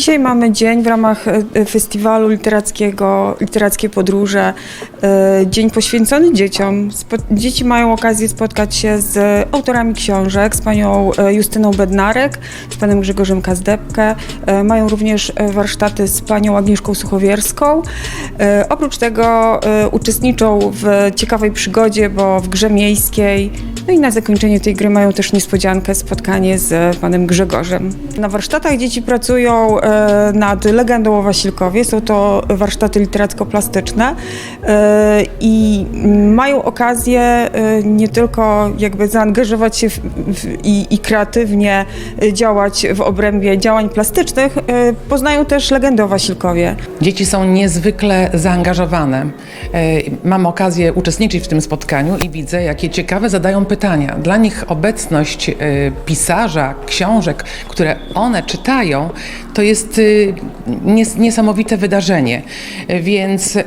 Dzisiaj mamy dzień w ramach e, festiwalu literackiego, literackie podróże, e, dzień poświęcony dzieciom. Dzieci mają okazję spotkać się z autorami książek, z panią e, Justyną Bednarek, z panem Grzegorzem Kazdepkę. E, Mają również e, warsztaty z panią Agnieszką Suchowierską. E, Oprócz tego e, uczestniczą w ciekawej przygodzie, bo w grze miejskiej. No i na zakończenie tej gry mają też niespodziankę, spotkanie z panem Grzegorzem. Na warsztatach dzieci pracują e, nad legendą o Wasilkowie. Są to warsztaty literacko-plastyczne e, i mają okazję e, nie tylko jakby zaangażować się w, w, i, i kreatywnie działać w obrębie działań plastycznych, poznają też legendę o Wasilkowie. Dzieci są niezwykle zaangażowane. Mam okazję uczestniczyć w tym spotkaniu i widzę, jakie ciekawe zadają pytania. Dla nich obecność e, pisarza, książek, które one czytają, to jest y, nies- niesamowite wydarzenie. E, Więc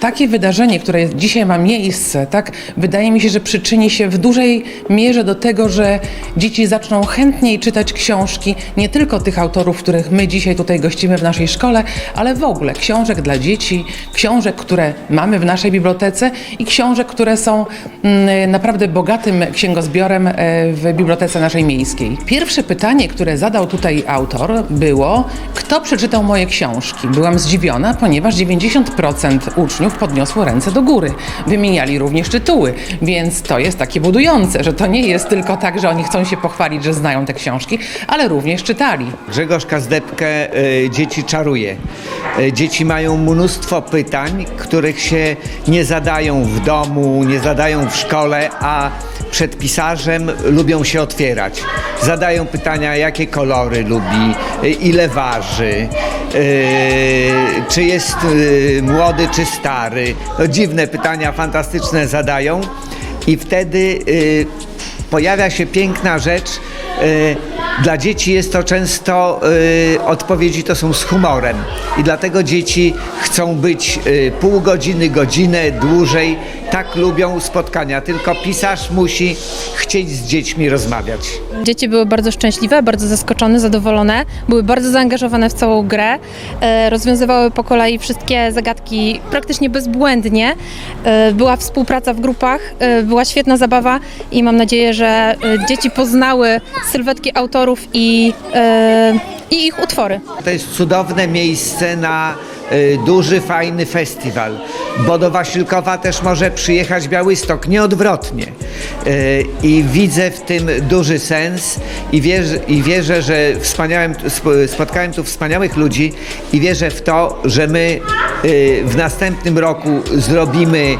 takie wydarzenie, które dzisiaj ma miejsce, tak, wydaje mi się, że przyczyni się w dużej mierze do tego, że dzieci zaczną chętniej czytać książki, nie tylko tych autorów, których my dzisiaj tutaj gościmy w naszej szkole, ale w ogóle książek dla dzieci, książek, które mamy w naszej bibliotece i książek, które są mm, naprawdę bogatym księgozbiorem e, w bibliotece naszej miejskiej. Pierwsze pytanie, które zadał tutaj autor było, kto przeczytał moje książki? Byłam zdziwiona, ponieważ 90% uczniów podniosło ręce do góry. Wymieniali również tytuły, więc to jest takie budujące, że to nie jest tylko tak, że oni chcą się pochwalić, że znają te książki, ale również czytali. Grzegorz Kazdepkę y, dzieci czaruje. Y, Dzieci mają mnóstwo pytań, których się nie zadają w domu, nie zadają w szkole, a przed pisarzem lubią się otwierać. Zadają pytania, jakie kolory lubi, y, ile waży, czy jest y, młody, czy stary. No, dziwne pytania, fantastyczne zadają. I wtedy y, pojawia się piękna rzecz. Y, Dla dzieci jest to często y, odpowiedzi to są z humorem i dlatego dzieci chcą być y, pół godziny, godzinę dłużej. Tak lubią spotkania. Tylko pisarz musi chcieć z dziećmi rozmawiać. Dzieci były bardzo szczęśliwe, bardzo zaskoczone, zadowolone, były bardzo zaangażowane w całą grę, e, rozwiązywały po kolei wszystkie zagadki praktycznie bezbłędnie. E, Była współpraca w grupach, e, była świetna zabawa i mam nadzieję, że e, dzieci poznały sylwetki autorów i, e, i ich utwory. To jest cudowne miejsce na y, duży, fajny festiwal, bo do Wasilkowa też może przyjechać Białystok, nie odwrotnie. Y, I widzę w tym duży sens i wierzę, i wierzę że wspaniałem, sp- spotkałem tu wspaniałych ludzi i wierzę w to, że my w następnym roku zrobimy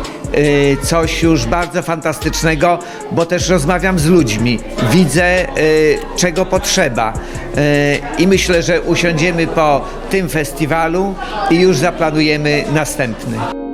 coś już bardzo fantastycznego, bo też rozmawiam z ludźmi, widzę y, czego potrzeba y, i myślę, że usiądziemy po tym festiwalu i już zaplanujemy następny.